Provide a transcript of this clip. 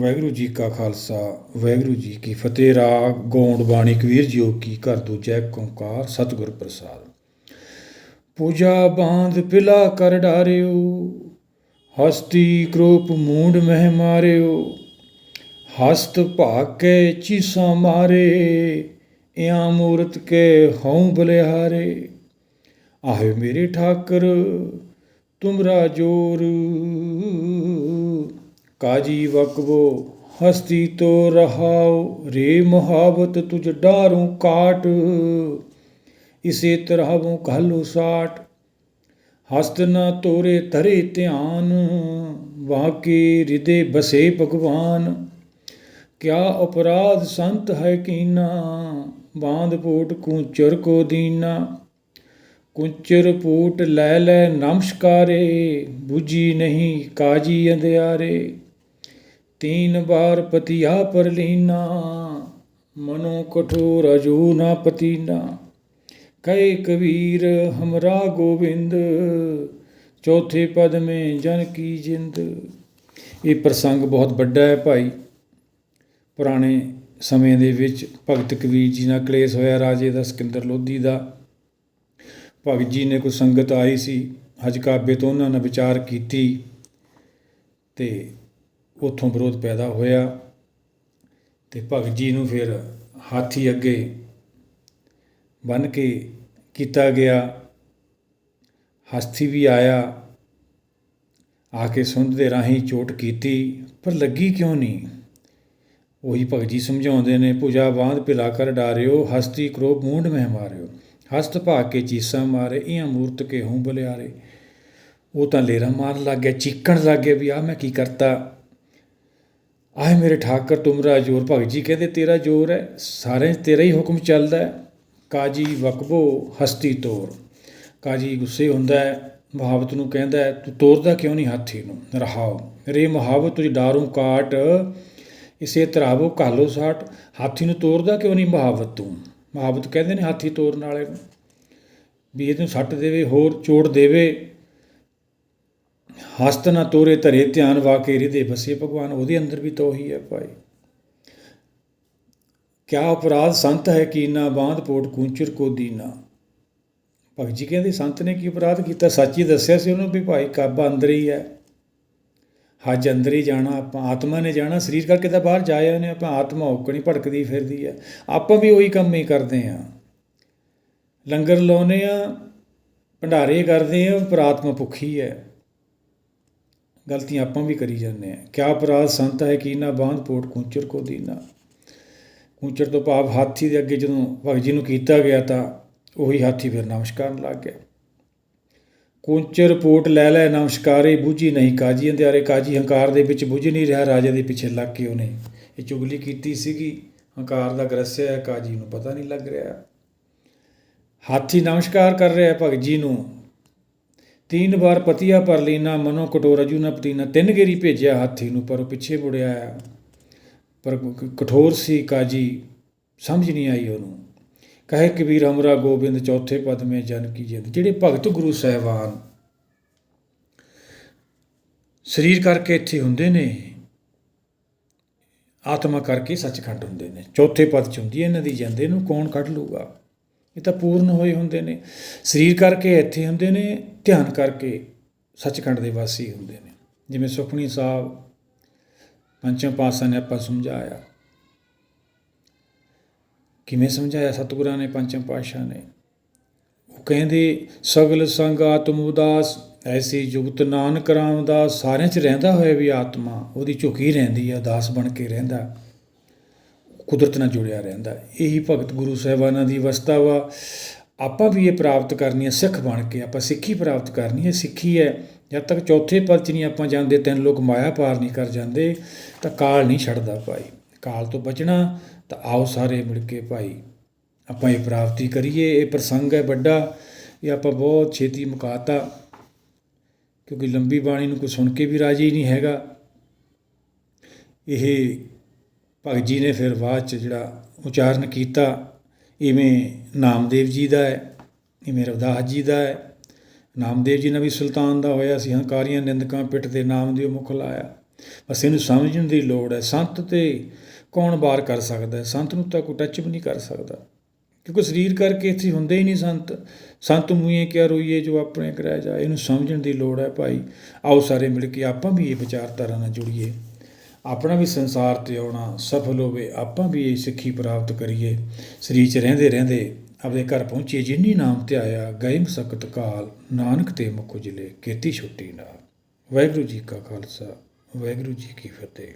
ਵਾਹਿਗੁਰੂ ਜੀ ਕਾ ਖਾਲਸਾ, ਵਾਹਿਗੁਰੂ ਜੀ ਕੀ ਫਤਿਹ। ਰਾਗ, ਗੌਂਡ, ਬਾਣੀ, ਕਬੀਰ ਜੀਓ ਕੀ ਘਰ ਦੂਜੈ ਓੰਕਾਰ, ਸਤਿਗੁਰ ਪ੍ਰਸਾਦ। ਪੂਜਾ ਬਾਂਧ ਪਿਲਾ ਕਰ ਡਾਰਿਓ, ਹਸਤੀ ਕਰੂਪ ਮੂੰਡ ਮਹਿ ਮਾਰਿਓ, ਹਸਤ ਭਾਗ ਕੇ ਚੀਸਾ ਮਾਰੇ, ਇਆਂ ਮੂਰਤ ਕੇ ਹਉ ਬਲਿਹਾਰੇ। ਆਹੇ ਮੇਰੇ ਠਾਕਰ, ਤੁਮਰਾ ਜੋਰ ਕਾਜੀ ਵਕਬੋ ਹਸਤੀ ਤੋ ਰਹਾਉ, ਰੇ ਮੁਹਾਬਤ ਤੁਝ ਡਾਰੂ ਕਾਟ। ਇਸੇ ਤਰ੍ਹਾਂੋਂ ਘਾਲੂ ਸਾਟ, ਹਸਤ ਨਾ ਤੋਰੇ ਧਰੇ ਧਿਆਨ, ਵਾਕੇ ਹਿਰਦੇ ਬਸੇ ਭਗਵਾਨ। ਕਿਆ ਅਪਰਾਧ ਸੰਤ ਹੈ ਕੀਨਾ, ਬਾਂਧ ਪੋਟ ਕੂਚਰ ਕੋ ਦੀਨਾ। ਕੁੰਚਰ ਪੋਟ ਲੈ ਲੈ ਨਮਸਕਾਰੇ 부ਜੀ ਨਹੀਂ ਕਾਜੀ ਅੰਧਿਆਰੇ। ਤੀਨ ਬਾਰ ਪਤੀਆ ਪਰ ਲੀਨਾ, ਮਨੋ ਕਠੋਰ ਅਜੂ ਨਾ ਪਤੀਨਾ। ਕਹੇ ਕਬੀਰ ਹਮਰਾ ਗੋਬਿੰਦ, ਚੌਥੇ ਪਦ ਮੇ ਜਨ ਕੀ ਜਿੰਦ। ਇਹ ਪ੍ਰਸੰਗ ਬਹੁਤ ਵੱਡਾ ਹੈ ਭਾਈ। ਪੁਰਾਣੇ ਸਮੇਂ ਦੇ ਵਿੱਚ ਭਗਤ ਕਬੀਰ ਜੀ ਨਾਲ ਕਲੇਸ਼ ਹੋਇਆ, ਰਾਜੇ ਦਾ ਸਿਕੰਦਰ ਲੋਧੀ ਦਾ। ਭਗਤ ਜੀ ਨੇ ਕੋਈ ਸੰਗਤ ਆਈ ਸੀ, ਹਜ ਕਾਬੇ ਤੋਂ ਉਹਨਾਂ ਨੇ ਵਿਚਾਰ ਕੀਤੀ। ਤੇ ਉੱਥੋਂ ਵਿਰੋਧ ਪੈਦਾ ਹੋਇਆ ਤੇ ਭਗਤ ਜੀ ਨੂੰ ਫਿਰ ਹਾਥੀ ਅੱਗੇ ਬੰਨ ਕੇ ਕੀਤਾ ਗਿਆ। ਹਸਤੀ ਵੀ ਆਇਆ। ਆ ਕੇ ਸੁੰਡ ਦੇ ਰਾਹੀਂ ਚੋਟ ਕੀਤੀ, ਪਰ ਲੱਗੀ ਕਿਉਂ ਨਹੀਂ? ਉਹੀ ਭਗਤ ਜੀ ਸਮਝਾਉਂਦੇ ਨੇ ਪੂਜਾ ਬਾਂਧ ਪਿਲਾ ਕਰ ਡਾਰਿਓ, ਹਸਤੀ ਕ੍ਰੋਧ ਮੂੰਡ ਮਹਿ ਮਾਰਿਓ। ਹਸਤ ਭਾਗ ਕੇ ਚੀਸਾਂ ਮਾਰੇ ਇਆਂ ਮੂਰਤ ਕੇ ਹੂੰ ਬਲਿਆਰੇ। ਉਹ ਤਾਂ ਲੇਰਾ ਮਾਰਨ ਲੱਗ ਗਿਆ, ਚੀਕਣ ਲੱਗ ਗਿਆ ਵੀ ਆ ਮੈਂ ਕੀ ਕਰਤਾ? ਆਏ ਮੇਰੇ ਠਾਕਰ ਤੁਮਰਾ ਜੋਰ ਭਗਤ ਜੀ, ਕਹਿੰਦੇ ਤੇਰਾ ਜੋਰ ਹੈ ਸਾਰੇ ਤੇਰਾ ਹੀ ਹੁਕਮ ਚੱਲਦਾ ਹੈ। ਕਾਜੀ ਵਕਬੋ ਹਸਤੀ ਤੋਰ। ਕਾਜੀ ਗੁੱਸੇ ਹੁੰਦਾ ਹੈ ਮੁਹਾਵਤ ਨੂੰ ਕਹਿੰਦਾ ਤੂੰ ਤੋਰਦਾ ਕਿਉਂ ਨਹੀਂ ਹਾਥੀ ਨੂੰ? ਰਹਾਓ ਰੇ ਮੁਹਾਵਤ ਤੁਝ ਡਾਰੂ ਕਾਟ, ਇਸੇ ਤਰਾਵੋ ਕਾਲੋ ਸਾਟ। ਹਾਥੀ ਨੂੰ ਤੋਰਦਾ ਕਿਉਂ ਨਹੀਂ ਮੁਹਾਵਤ ਤੂੰ? ਮੁਹਾਵਤ ਕਹਿੰਦੇ ਨੇ ਹਾਥੀ ਤੋਰਨ ਵਾਲੇ ਨੂੰ, ਵੀ ਇਹਨੂੰ ਸੱਟ ਦੇਵੇ, ਹੋਰ ਚੋੜ ਦੇਵੇ। ਹਸਤ ਨਾ ਤੋਰੇ ਧਰੇ ਧਿਆਨ ਵਾਕੇ ਹਿਰਦੇ ਬਸੇ ਭਗਵਾਨ, ਉਹਦੇ ਅੰਦਰ ਵੀ ਤਾਂ ਉਹੀ ਹੈ ਭਾਈ। ਕਿਆ ਅਪਰਾਧ ਸੰਤ ਹੈ ਕੀਨਾ ਬਾਂਧ ਪੋਟ ਕੂੰਚਰ ਕੋ ਦੀਨਾ। ਭਗਤ ਜੀ ਕਹਿੰਦੇ, ਸੰਤ ਨੇ ਕੀ ਅਪਰਾਧ ਕੀਤਾ? ਸੱਚ ਹੀ ਦੱਸਿਆ ਸੀ ਉਹਨੂੰ ਵੀ ਭਾਈ, ਕਾਬਾ ਅੰਦਰ ਹੀ ਹੈ। ਹੱਜ ਅੰਦਰ ਹੀ ਜਾਣਾ, ਆਪਾਂ ਆਤਮਾ ਨੇ ਜਾਣਾ, ਸਰੀਰ ਕਰਕੇ ਤਾਂ ਬਾਹਰ ਜਾਇਆ ਨੇ ਆਪਾਂ ਆਤਮਾ ਔਕਣੀ ਭੜਕਦੀ ਫਿਰਦੀ ਹੈ। ਆਪਾਂ ਵੀ ਉਹੀ ਕੰਮ ਹੀ ਕਰਦੇ ਆ ਲੰਗਰ ਲਾਉਨੇ ਆ ਭੰਡਾਰੇ ਕਰਦੇ ਆ ਪਰ ਆਤਮਾ ਭੁੱਖੀ ਹੈ। ਗਲਤੀਆਂ ਆਪਾਂ ਵੀ ਕਰੀ ਜਾਂਦੇ ਆ ਕਿਆ ਅਪਰਾਧ ਸੰਤ ਹੈ ਕੀ ਨਾ ਬਾਂਧ ਪੋਟ ਕੂਚਰ ਕੋ ਦੀਨਾ? ਕੂਚਰ ਤੋਂ ਭਾਵ ਹਾਥੀ ਦੇ ਅੱਗੇ ਜਦੋਂ ਭਗਤ ਜੀ ਨੂੰ ਕੀਤਾ ਗਿਆ ਤਾਂ ਉਹੀ ਹਾਥੀ ਫਿਰ ਨਮਸਕਾਰ ਲੱਗ ਗਿਆ। ਕੁੰਚਰ ਪੋਟ ਲੈ ਲੈ, ਨਮਸਕਾਰੇ ਬੂਝੀ ਨਹੀਂ। ਕਾਜੀ ਅੰਧਿਆਰੇ, ਕਾਜੀ ਹੰਕਾਰ ਦੇ ਵਿੱਚ ਬੁਝ ਨਹੀਂ ਰਿਹਾ। ਰਾਜੇ ਦੇ ਪਿੱਛੇ ਲੱਗ ਕੇ ਉਹਨੇ ਇਹ ਚੁਗਲੀ ਕੀਤੀ ਸੀਗੀ। ਹੰਕਾਰ ਦਾ ਗਰਸਿਆ ਕਾਜੀ ਨੂੰ ਪਤਾ ਨਹੀਂ ਲੱਗ ਰਿਹਾ। ਹਾਥੀ ਨਮਸਕਾਰ ਕਰ ਰਿਹਾ ਭਗਤ ਜੀ ਨੂੰ। ਤੀਨ ਵਾਰ ਪਤੀਆ ਪਰ ਲੀਨਾ ਮਨੋ ਕਟੋਰ ਅਜੂ ਨਾ ਪਤੀਨਾ ਤਿੰਨ ਗੇਰੀ ਭੇਜਿਆ ਹਾਥੀ ਨੂੰ ਪਰ ਉਹ ਪਿੱਛੇ ਮੁੜਿਆ ਆਇਆ ਪਰ ਕਠੋਰ ਸੀ ਕਾਜੀ ਸਮਝ ਨਹੀਂ ਆਈ ਉਹਨੂੰ ਕਹੇ ਕਬੀਰ ਹਮਰਾ ਗੋਬਿੰਦ ਚੌਥੇ ਪਦ ਮੇ ਜਨ ਕੀ ਜਿੰਦ ਜਿਹੜੇ ਭਗਤ ਗੁਰੂ ਸਾਹਿਬਾਨ ਸਰੀਰ ਕਰਕੇ ਇੱਥੇ ਹੁੰਦੇ ਨੇ ਆਤਮਾ ਕਰਕੇ ਸੱਚਖੰਡ ਹੁੰਦੇ ਨੇ ਚੌਥੇ ਪਦ ਚ ਹੁੰਦੀ ਹੈ ਇਹਨਾਂ ਦੀ ਜਿੰਦ ਇਹਨੂੰ ਕੌਣ ਕੱਢ ਲੂਗਾ ਇਹ ਤਾਂ ਪੂਰਨ ਹੋਏ ਹੁੰਦੇ ਨੇ। ਸਰੀਰ ਕਰਕੇ ਇੱਥੇ ਹੁੰਦੇ ਨੇ, ਧਿਆਨ ਕਰਕੇ ਸੱਚਖੰਡ ਦੇ ਵਾਸੀ ਹੁੰਦੇ ਨੇ। ਜਿਵੇਂ ਸੁਖਣੀ ਸਾਹਿਬ, ਪੰਚਮ ਪਾਤਸ਼ਾਹ ਨੇ ਆਪਾਂ ਸਮਝਾਇਆ। ਕਿਵੇਂ ਸਮਝਾਇਆ ਸਤਿਗੁਰਾਂ ਨੇ, ਪੰਚਮ ਪਾਤਸ਼ਾਹ ਨੇ? ਉਹ ਕਹਿੰਦੇ, ਸਗਲ ਸੰਗ ਆਤਮ ਉਦਾਸ ਐਸੀ ਜੁਗਤ ਨਾਨਕ ਰਾਮਦਾਸ, ਸਾਰਿਆਂ 'ਚ ਰਹਿੰਦਾ ਹੋਇਆ ਵੀ ਆਤਮਾ, ਉਹਦੀ ਝੁਕੀ ਰਹਿੰਦੀ ਆ ਉਦਾਸ ਬਣ ਕੇ ਰਹਿੰਦਾ। ਕੁਦਰਤ ਨਾਲ ਜੁੜਿਆ ਰਹਿੰਦਾ ਇਹੀ ਭਗਤ ਗੁਰੂ ਸਾਹਿਬਾਨਾਂ ਦੀ ਅਵਸਥਾ ਵਾ। ਆਪਾਂ ਵੀ ਇਹ ਪ੍ਰਾਪਤ ਕਰਨੀ ਹੈ, ਸਿੱਖ ਬਣ ਕੇ। ਆਪਾਂ ਸਿੱਖੀ ਪ੍ਰਾਪਤ ਕਰਨੀ ਹੈ, ਸਿੱਖੀ ਹੈ। ਜਦ ਤੱਕ ਚੌਥੇ ਪਦ 'ਚ ਨਹੀਂ ਆਪਾਂ ਜਾਂਦੇ, ਤਿੰਨ ਲੋਕ ਮਾਇਆ ਪਾਰ ਨਹੀਂ ਕਰ ਜਾਂਦੇ, ਤਾਂ ਕਾਲ ਨਹੀਂ ਛੱਡਦਾ ਭਾਈ। ਕਾਲ ਤੋਂ ਬਚਣਾ, ਤਾਂ ਆਓ ਸਾਰੇ ਮਿਲ ਕੇ ਭਾਈ। ਆਪਾਂ ਇਹ ਪ੍ਰਾਪਤੀ ਕਰੀਏ। ਇਹ ਪ੍ਰਸੰਗ ਹੈ ਵੱਡਾ। ਇਹ ਆਪਾਂ ਬਹੁਤ ਛੇਤੀ ਮੁਕਾਤਾ। ਕਿਉਂਕਿ ਲੰਬੀ ਬਾਣੀ ਨੂੰ ਕੋਈ ਸੁਣ ਕੇ ਵੀ ਰਾਜੀ ਨਹੀਂ ਹੈਗਾ। ਇਹ ਭਗਤ ਜੀ ਨੇ ਫਿਰ ਬਾਅਦ ਚ ਜਿਹੜਾ ਉਚਾਰਨ ਕੀਤਾ, ਇਵੇਂ ਨਾਮਦੇਵ ਜੀ ਦਾ ਹੈ, ਇਵੇਂ ਰਵਿਦਾਸ ਜੀ ਦਾ ਹੈ। ਨਾਮਦੇਵ ਜੀ ਨੇ ਵੀ ਸੁਲਤਾਨ ਦਾ ਹੋਇਆ ਸੀ, ਹੰਕਾਰੀਆਂ ਨਿੰਦਕਾਂ ਪਿੱਠ ਦੇ ਨਾਮ ਦਿਓ ਮੁਖ ਲਾਇਆ। ਬਸ ਇਹਨੂੰ ਸਮਝਣ ਦੀ ਲੋੜ ਹੈ, ਸੰਤ ਤੇ ਕੌਣ ਬਾਰ ਕਰ ਸਕਦਾ ਹੈ? ਸੰਤ ਨੂੰ ਤਾਂ ਕੋਈ ਟੱਚ ਵੀ ਨਹੀਂ ਕਰ ਸਕਦਾ। ਕਿਉਂਕਿ ਸਰੀਰ ਕਰਕੇ ਇੱਥੇ ਹੁੰਦੇ ਹੀ ਨਹੀਂ ਸੰਤ। ਸੰਤ ਮੂਏ ਕਿਆ ਰੋਈਏ ਜੋ ਆਪਣੇ ਕਰਾਇਆ ਜਾ। ਇਹਨੂੰ ਸਮਝਣ ਦੀ ਲੋੜ ਹੈ, ਭਾਈ ਆਓ ਸਾਰੇ ਮਿਲ ਕੇ ਆਪਾਂ ਵੀ ਇਹ ਵਿਚਾਰਧਾਰਾ ਨਾਲ ਜੁੜੀਏ। ਆਪਣਾ ਵੀ ਸੰਸਾਰ ਤੇ ਆਉਣਾ ਸਫਲ ਹੋਵੇ, ਆਪਾਂ ਵੀ ਇਹ ਸਿੱਖੀ ਪ੍ਰਾਪਤ ਕਰੀਏ। ਸਰੀਰ 'ਚ ਰਹਿੰਦੇ ਰਹਿੰਦੇ ਆਪਦੇ ਘਰ ਪਹੁੰਚੀਏ, ਜਿਨੀ ਨਾਮ ਤੇ ਆਇਆ ਗਏ ਮਸਕਤ ਕਾਲ, ਨਾਨਕ ਤੇ ਮੁਖ ਉਜਲੇ, ਕੀਤੀ ਛੁੱਟੀ ਨਾਲ। ਵਾਹਿਗੁਰੂ ਜੀ ਕਾ ਖਾਲਸਾ, ਵਾਹਿਗੁਰੂ ਜੀ ਕੀ ਫਤਿਹ।